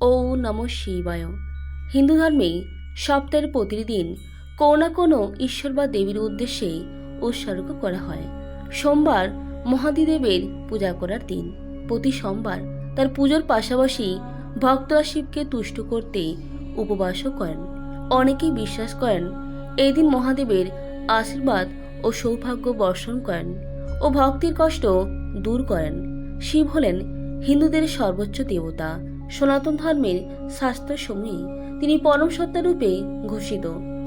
ও নম শিবায়। হিন্দু ধর্মে সপ্তাহের প্রতিদিন দিন কোনো না কোনো ঈশ্বর বা দেবীর উদ্দেশ্যে উৎসর্গ করা হয়। সোমবার মহাদিদেবের পূজা করার দিন। প্রতি সোমবার তার পুজোর পাশাপাশি ভক্তরা শিবকে তুষ্ট করতে উপবাসও করেন। অনেকেই বিশ্বাস করেন এই দিন মহাদেবের আশীর্বাদ ও সৌভাগ্য বর্ষণ করেন ও ভক্তির কষ্ট দূর করেন। শিব হলেন হিন্দুদের সর্বোচ্চ দেবতা। সনাতন ধর্মের শাস্ত্রসমূহে তিনি পরম সত্তা রূপে ঘোষিত।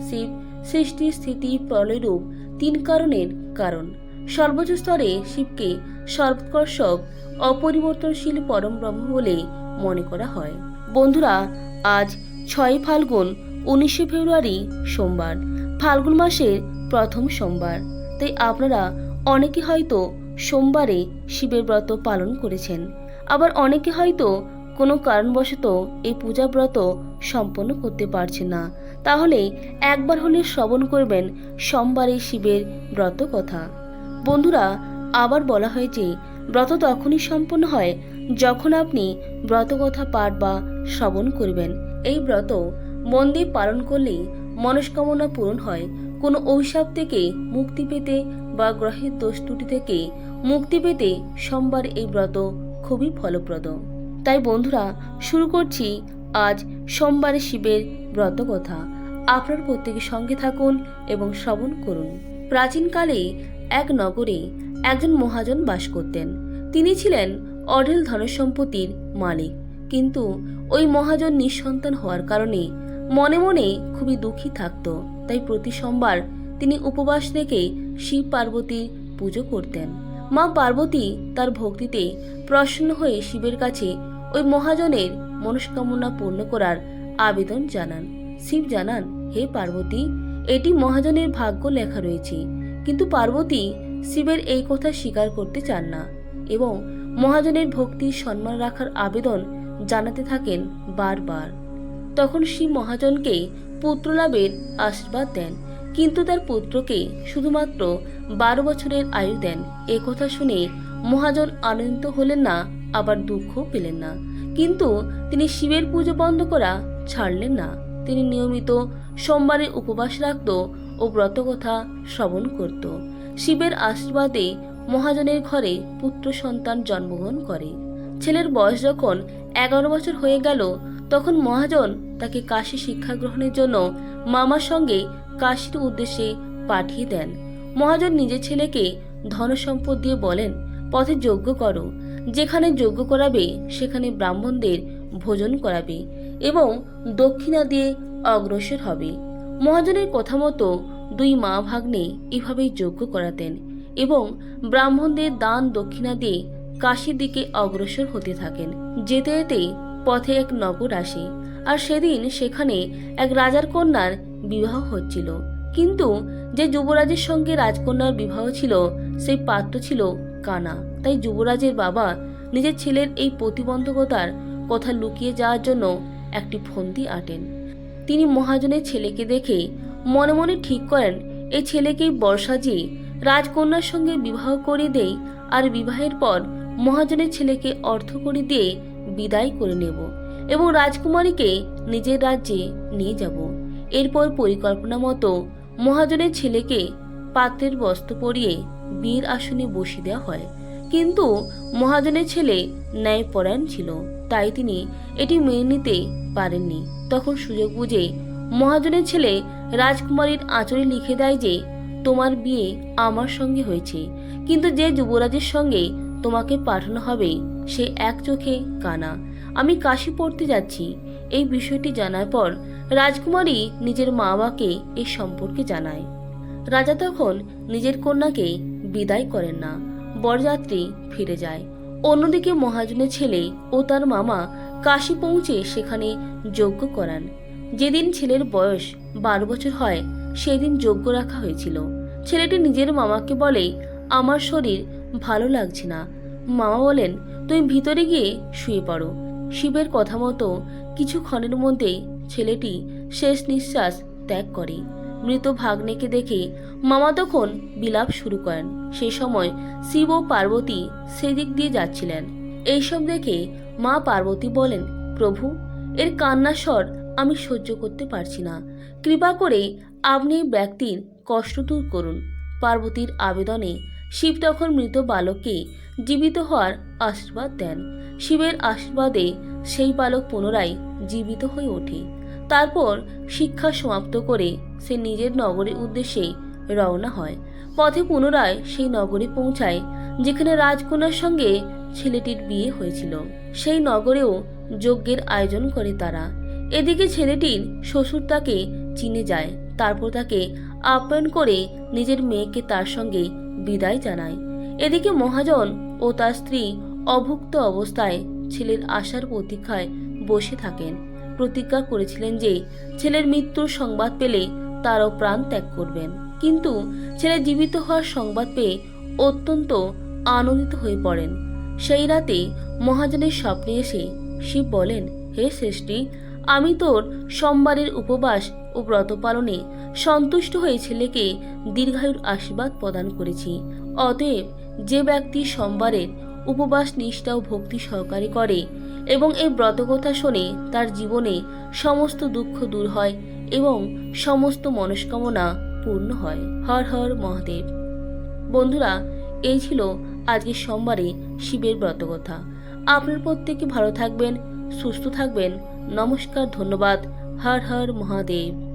শিব, সৃষ্টি, স্থিতি, প্রলয়রূপ তিন কারণের কারণ। সর্বোচ্চ স্তরে শিবকে সর্বোৎকর্ষক, অপরিবর্তনশীল পরম ব্রহ্ম বলে মনে করা হয়। বন্ধুরা, আজ ছয় ফাল্গুন, উনিশে ফেব্রুয়ারি সোমবার, ফাল্গুন মাসের প্রথম সোমবার। তাই আপনারা অনেকে হয়তো সোমবারে শিবের ব্রত পালন করেছেন। আবার অনেকে হয়তো কোনো কারণবশত এই পূজা ব্রত সম্পন্ন করতে পারছে না। তাহলে একবার হলে শ্রবণ করবেন সোমবারে শিবের ব্রত কথা। বন্ধুরা, আবার বলা হয় যে, ব্রত তখনই সম্পন্ন হয় যখন আপনি ব্রতকথা পাঠ বা শ্রবণ করবেন। এই ব্রত মন পালন করলেই মনস্কামনা পূরণ হয়। কোনো অভিশাপ থেকে মুক্তি পেতে বা গ্রহের দোষ ত্রুটি থেকে মুক্তি পেতে সোমবার এই ব্রত খুবই ফলপ্রদ। তাই বন্ধুরা, শুরু করছি আজ সোমবারে শিবের ব্রত কথা আপনার প্রত্যেকের সঙ্গে থাকুন এবং শ্রবণ করুন। প্রাচীনকালে এক নগরে একজন মহাজন বাস করতেন। তিনি ছিলেন অঢেল ধনসম্পত্তির মালিক। কিন্তু ওই মহাজন নিঃসন্তান হওয়ার কারণে মনে মনে খুবই দুঃখী থাকত। তাই প্রতি সোমবার তিনি উপবাস থেকে শিব পার্বতীর পুজো করতেন। মা পার্বতী তার ভক্তিতে প্রসন্ন হয়ে শিবের কাছে ওই মহাজনের মনস্কামনা পূর্ণ করার আবেদন জানান। শিব জানান, হে পার্বতী, এটি মহাজনের ভাগ্য লেখা রয়েছে, কিন্তু পার্বতী শিবের এই কথা স্বীকার করতে চান না এবং মহাজনের ভক্তি সম্মান রাখার আবেদন জানাতে থাকেন বারবার। তখন শিব মহাজনকে পুত্রলাভের আশীর্বাদ দেন, কিন্তু তার পুত্রকে শুধুমাত্র বারো বছরের আয়ু দেন। কথা শুনে মহাজন আনন্দিত হলেন না আবার দুঃখ পেলেন না। কিন্তু তিনি শিবের পুজো বন্ধ করা ছাড়লেন না। তিনি নিয়মিত সোমবারে উপবাস রাখত ও ব্রতকথা শ্রবণ করত। শিবের আশীর্বাদে মহাজনের ঘরে পুত্র সন্তান জন্মগ্রহণ করে। ছেলের বয়স যখন এগারো বছর হয়ে গেল, তখন মহাজন তাকে কাশী শিক্ষা গ্রহণের জন্য মামার সঙ্গে কাশীর উদ্দেশ্যে পাঠিয়ে দেন। মহাজন নিজের ছেলেকে ধনসম্পদ দিয়ে বলেন, পথে যজ্ঞ করো। যেখানে যজ্ঞ করাবে, সেখানে ব্রাহ্মণদের ভোজন করাবে এবং দক্ষিণা দিয়ে অগ্রসর হবে। মহাজনের কথা মতো দুই মা ভাগ্নে এভাবেই যজ্ঞ করাতেন এবং ব্রাহ্মণদের দান দক্ষিণা দিয়ে কাশির দিকে অগ্রসর হতে থাকেন। যেতে যেতে পথে এক নগর আসে আর সেদিন সেখানে এক রাজার কন্যার বিবাহ হচ্ছিল। কিন্তু যে যুবরাজের সঙ্গে রাজকন্যার বিবাহ ছিল, সেই পাত্র ছিল কানা। তাই যুবরাজের বাবা নিজের ছেলের এই প্রতিবন্ধকতার কথা লুকিয়ে যাওয়ার জন্য একটি ফন্দি আটেন। তিনি মহাজনের ছেলেকে দেখে মনে মনে ঠিক করেন এই ছেলেকেই বর্ষা যে রাজকন্যার সঙ্গে বিবাহ করে দেই আর বিবাহের পর মহাজনের ছেলেকে অর্থ করে দিয়ে বিদায় করে নেব এবং রাজকুমারীকে নিজের রাজ্যে নিয়ে যাব। এরপর পরিকল্পনা মতো মহাজনের ছেলেকে পাত্রের বস্ত্র পরিয়ে বীর আসনে বসিয়ে দেওয়া হয়। কিন্তু মহাজনের ছেলে ন্যায়পরায়ণ ছিল, তাই তিনি এটি মেনে নিতে পারেননি। তখন সুযোগ বুঝে মহাজনের ছেলে রাজকুমারীর আঁচড়ে লিখে দেয় যে, তোমার বিয়ে আমার সঙ্গে হয়েছে, কিন্তু যে যুবরাজের সঙ্গে তোমাকে পাঠানো হবে, সে এক চোখে কানা। আমি কাশি পড়তে যাচ্ছি। এই বিষয়টি জানার পর রাজকুমারী নিজের মা বাবাকে এই সম্পর্কে জানায়। রাজা তখন নিজের কন্যাকে বিদায় করেন না। বরযাত্রী ফিরে যায়। অন্যদিকে মহাজনের ছেলে ও তার মামা কাশি পৌঁছে সেখানে যজ্ঞ করান। যেদিন ছেলের বয়স বারো বছর হয়, সেদিন যজ্ঞ রাখা হয়েছিল। ছেলেটি নিজের মামাকে বলে, আমার শরীর ভালো লাগছে না। মামা বলেন, তুমি ভিতরে গিয়ে শুয়ে পড়ো। শিবের কথা মতো কিছুক্ষণের মধ্যেই ছেলেটি শেষ নিঃশ্বাস ত্যাগ করে। মৃত ভাগ্নেকে দেখে মামা তখন বিলাপ শুরু করেন। সেই সময় শিব ও পার্বতী সেদিক দিয়ে যাচ্ছিলেন। এইসব দেখে মা পার্বতী বলেন, প্রভু, এর কান্নার স্বর আমি সহ্য করতে পারছি না। কৃপা করে আপনি ব্যক্তির কষ্ট দূর করুন। পার্বতীর আবেদনে শিব তখন মৃত বালককে জীবিত হওয়ার আশীর্বাদ দেন। শিবের আশীর্বাদে সেই বালক পুনরায় জীবিত হয়ে ওঠে। তারপর শিক্ষা সমাপ্ত করে সে নিজের নগরের উদ্দেশ্যে রওনা হয়। পথে পুনরায় সেই নগরে পৌঁছায়, যেখানে রাজকন্যার সঙ্গে ছেলেটির বিয়ে হয়েছিল। সেই নগরেও যজ্ঞের আয়োজন করে তারা। এদিকে ছেলেটির শ্বশুর তাকে চিনে যায়, তারপর তাকে আপ্যায়ন করে নিজের মেয়েকে তার সঙ্গে বিদায় জানায়। এদিকে মহাজন ও তার স্ত্রী অভুক্ত অবস্থায় ছেলের আশার প্রতীক্ষায় বসে থাকেন। প্রতিজ্ঞা করেছিলেন যে ছেলের মৃত্যুর সংবাদ পেলে তারও প্রাণ ত্যাগ করবেন। কিন্তু ছেলে জীবিত হওয়ার সংবাদ পেয়ে অত্যন্ত আনন্দিত হয়ে পড়েন। সেই রাতে মহাজনের স্বপ্নে এসে শিব বলেন, হে শ্রেষ্ঠী আমি তোর সোমবারের উপবাস ও ব্রত পালনে সন্তুষ্ট হয়ে ছেলেকে দীর্ঘায়ুর আশীর্বাদ প্রদান করেছি। অতএব যে ব্যক্তি সোমবারের উপবাস নিষ্ঠা ও ভক্তি সহকারে করে এবং এই ব্রতকথা শুনে তার জীবনে সমস্ত দুঃখ দূর হয় এবং সমস্ত মনস্কামনা পূর্ণ হয়। হর হর মহাদেব। বন্ধুরা, এই ছিল আজকের সোমবারে শিবের ব্রতকথা। আপনার প্রত্যেকে ভালো থাকবেন, সুস্থ থাকবেন। নমস্কার, ধন্যবাদ। হর হর মহাদেব।